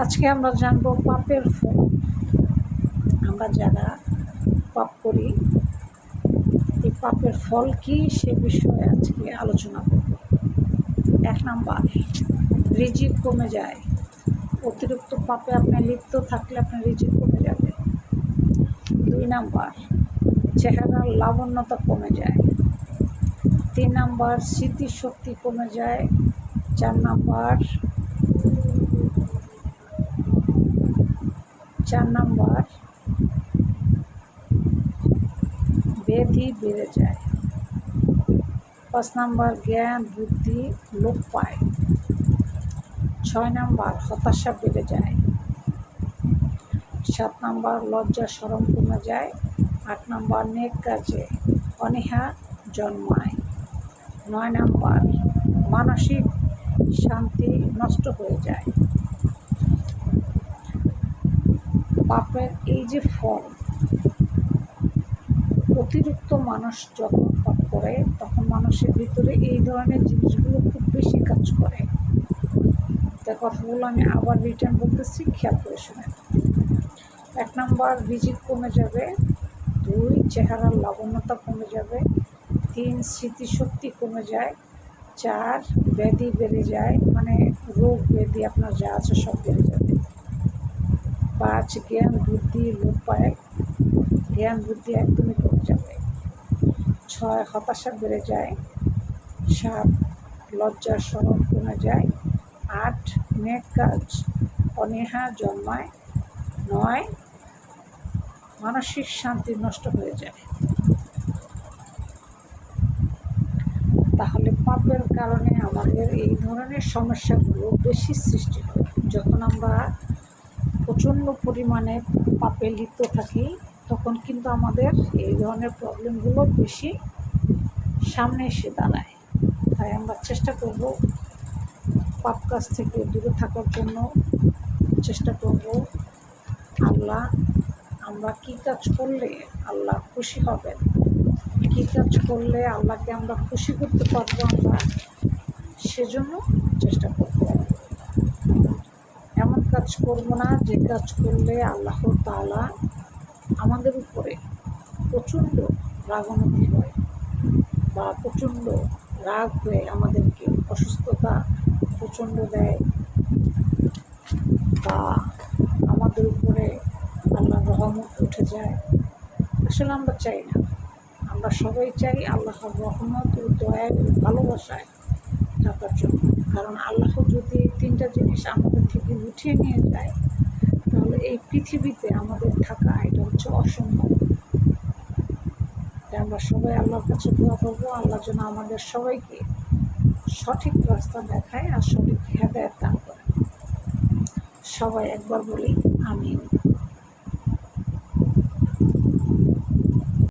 আজকে আমরা জানব পাপের ফল। আমরা যারা পাপ করি, এই পাপের ফল কি সে বিষয়ে আজকে আলোচনা করব। এক নাম্বার, রিজিক কমে যায়। অতিরিক্ত পাপে আপনি লিপ্ত থাকলে আপনার রিজিক কমে যাবে। দুই নাম্বার, চেহারার লাবণ্যতা কমে যায়। তিন নাম্বার, স্মৃতিশক্তি কমে যায়। চার নাম্বার চার নাম্বার। ব্যাধি বেড়ে যায়। পাঁচ নাম্বার, জ্ঞান, বুদ্ধি, লোপ পায়। ছয় নাম্বার, হতাশা বেড়ে যায়। সাত নাম্বার, লজ্জা সরম কমে যায়। আট নাম্বার, নেক কাজে অনীহা জন্মায়। নয় নাম্বার, মানসিক শান্তি নষ্ট হয়ে যায়। পাপের এই যে ফল, অতিরিক্ত মানুষ যখন পাপ করে, তখন মানুষের ভিতরে এই ধরনের জিনিসগুলো খুব বেশি কাজ করে। তার কথাগুলো আমি আবার রিটার্ন বলতেছি, খেয়াল করে শুনেন। এক নম্বর, রিজিক কমে যাবে। দুই, চেহারার লাবণ্যতা কমে যাবে। তিন, স্মৃতিশক্তি কমে যায়। চার, ব্যাধি বেড়ে যায়। মানে রোগ ব্যাধি আপনার যা আছে সব বেড়ে যাবে। পাঁচ জ্ঞান, বুদ্ধি, লোপ পায়। জ্ঞান, বুদ্ধি একদমই কমে যাবে ছয়, হতাশা বেড়ে যায়। সাত, লজ্জার স্মরণ কমে যায়। আট, নেক কাজ অনেহা জন্মায়। নয়, মানসিক শান্তি নষ্ট হয়ে যায়। তাহলে পাপের কারণে আমাদের এই ধরনের সমস্যাগুলো বেশি সৃষ্টি হয়। যখন আমরা প্রচণ্ড পরিমাণে পাপে লিপ্ত থাকি, তখন কিন্তু আমাদের এই ধরনের প্রবলেমগুলো বেশি সামনে এসে দাঁড়ায়। তাই আমরা চেষ্টা করব পাপ কাজ থেকে দূরে থাকার জন্য চেষ্টা করব, আল্লাহ আমরা কী কাজ করলে আল্লাহ খুশি হবেন? কী কাজ করলে আল্লাহকে আমরা খুশি করতে পারব আমরা? সেজন্য চেষ্টা করব। কাজ করব না, যে কাজ করলে আল্লাহ তালা আমাদের উপরে প্রচণ্ড রাগান্বিত হয় বা প্রচণ্ড রাগ হয়ে আমাদেরকে অসুস্থতা প্রচণ্ড দেয় বা আমাদের উপরে আল্লাহর রহমত উঠে যায়। আসলে আমরা চাই না। আমরা সবাই চাই আল্লাহর রহমত ও দয়ায় ও ভালোবাসায় থাকার জন্য। কারণ আল্লাহ যদি তিনটা জিনিস আমাদের থেকে উঠিয়ে নিয়ে যায়, তাহলে এই পৃথিবীতে আমাদের থাকা এটা হচ্ছে অসম্ভব। আমরা সবাই আল্লাহর কাছে দোয়া করব, আল্লাহ যেন আমাদের সবাইকে সঠিক রাস্তা দেখায় আর সঠিক হেদায়ত দান করে। সবাই একবার বলি, আমিন।